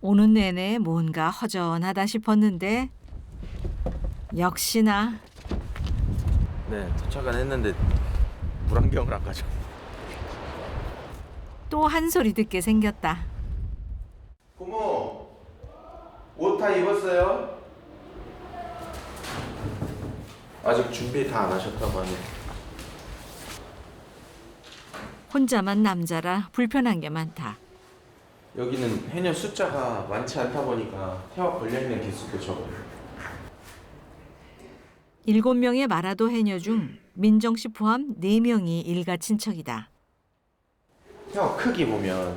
오는 내내 뭔가 허전하다 싶었는데 역시나 네, 도착은 했는데 물안경을 안 가져. 또 한 소리 듣게 생겼다. 고모, 옷 다 입었어요? 아직 준비 다 안 하셨다고 하네. 혼자만 남자라 불편한 게 많다. 여기는 해녀 숫자가 많지 않다 보니까 태화 걸려 있는 개수도 적어요. 일곱 명의 마라도 해녀 중 민정 씨 포함 네 명이 일가 친척이다. 태화 크기 보면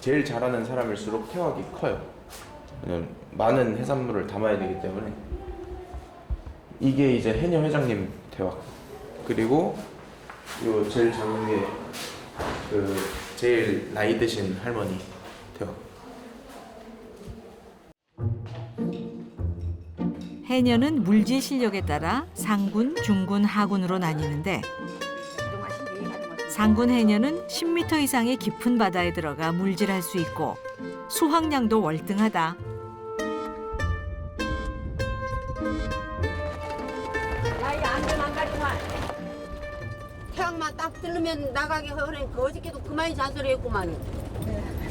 제일 잘하는 사람일수록 태화기 커요. 왜냐면 많은 해산물을 담아야 되기 때문에 이게 이제 해녀 회장님 태화 그리고 요 제일 작은 게 그 제일 나이 드신 할머니 태화. 해녀는 물질 실력에 따라 상군, 중군, 하군으로 나뉘는데 상군 해녀는 10m 이상의 깊은 바다에 들어가 물질할 수 있고 수확량도 월등하다. 태양만 딱 들르면 나가게 허는 거짓게도 그만이 잔소리 했구만.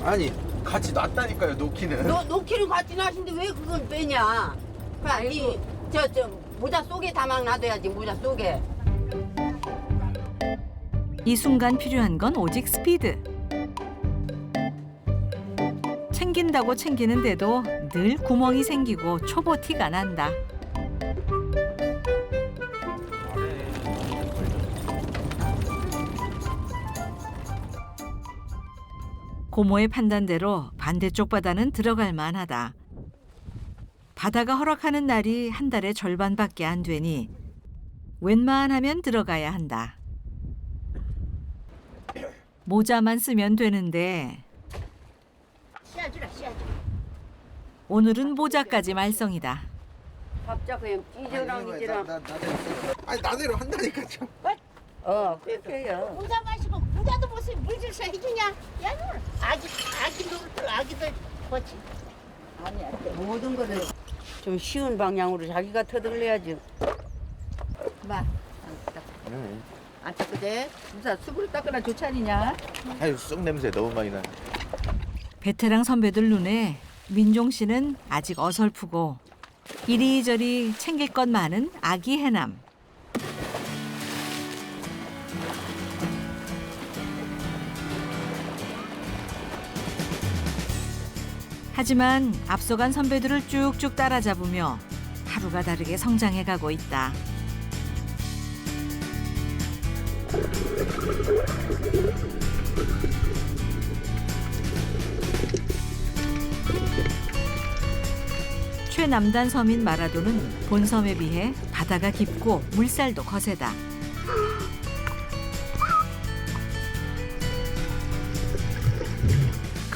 아니 같이 놨다니까요 놓기는. 너 놓기는 같이 나신데 왜 그걸 빼냐? 빨리 저 저 모자 속에 다막 놔둬야지 모자 속에. 이 순간 필요한 건 오직 스피드. 챙긴다고 챙기는데도 늘 구멍이 생기고 초보 티가 난다. 고모의 판단대로 반대쪽 바다는 들어갈 만하다. 바다가 허락하는 날이 한 달의 절반밖에 안 되니 웬만하면 들어가야 한다. 모자만 쓰면 되는데 씌워주라 씌워주라. 오늘은 모자까지 말썽이다. 갑자기 그냥 찌저랑 이저랑. 아니 나대로 한다니까 좀. 어 그렇게 해요. 모자 마시 고 모자도 못쓰 물질 서 해주냐? 야, 너 아기 아기 노릇들 아기들 거치. 아니야 모든 거를 좀 쉬운 방향으로 자기가 터득해야지. 봐. 안 닦으대? 무사 수그로 닦으나 좋지 않냐? 아유 쑥 냄새 너무 많이 나. 베테랑 선배들 눈에 민종 씨는 아직 어설프고 이리저리 챙길 것 많은 아기 해남. 하지만 앞서간 선배들을 쭉쭉 따라잡으며 하루가 다르게 성장해 가고 있다. 최남단 섬인 마라도는 본섬에 비해 바다가 깊고 물살도 거세다.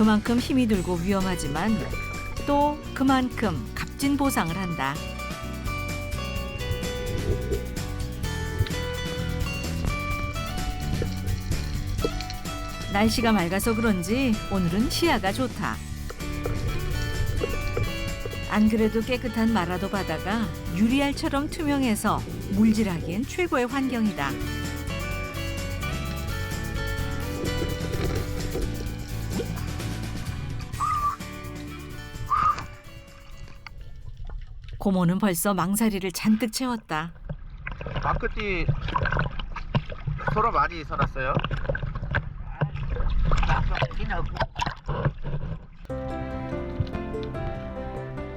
그만큼 힘이 들고 위험하지만 또 그만큼 값진 보상을 한다. 날씨가 맑아서 그런지 오늘은 시야가 좋다. 안 그래도 깨끗한 마라도 바다가 유리알처럼 투명해서 물질하기엔 최고의 환경이다. 고모는 벌써 망사리를 잔뜩 채웠다. 마크띠 서로 많이 서놨어요?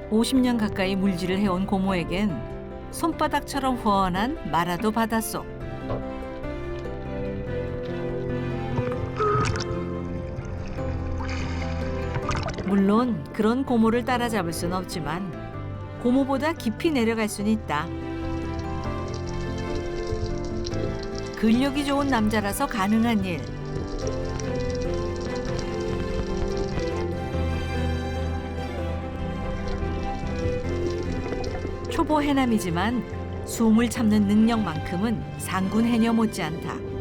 오 50년 가까이 물질을 해온 고모에겐 손바닥처럼 훤한 마라도 바닷속. 물론 그런 고모를 따라잡을 순 없지만 고모보다 깊이 내려갈 수는 있다. 근력이 좋은 남자라서 가능한 일. 초보 해남이지만 숨을 참는 능력만큼은 상군 해녀 못지않다.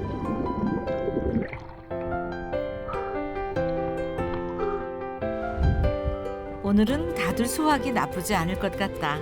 오늘은 다들 수확이 나쁘지 않을 것 같다.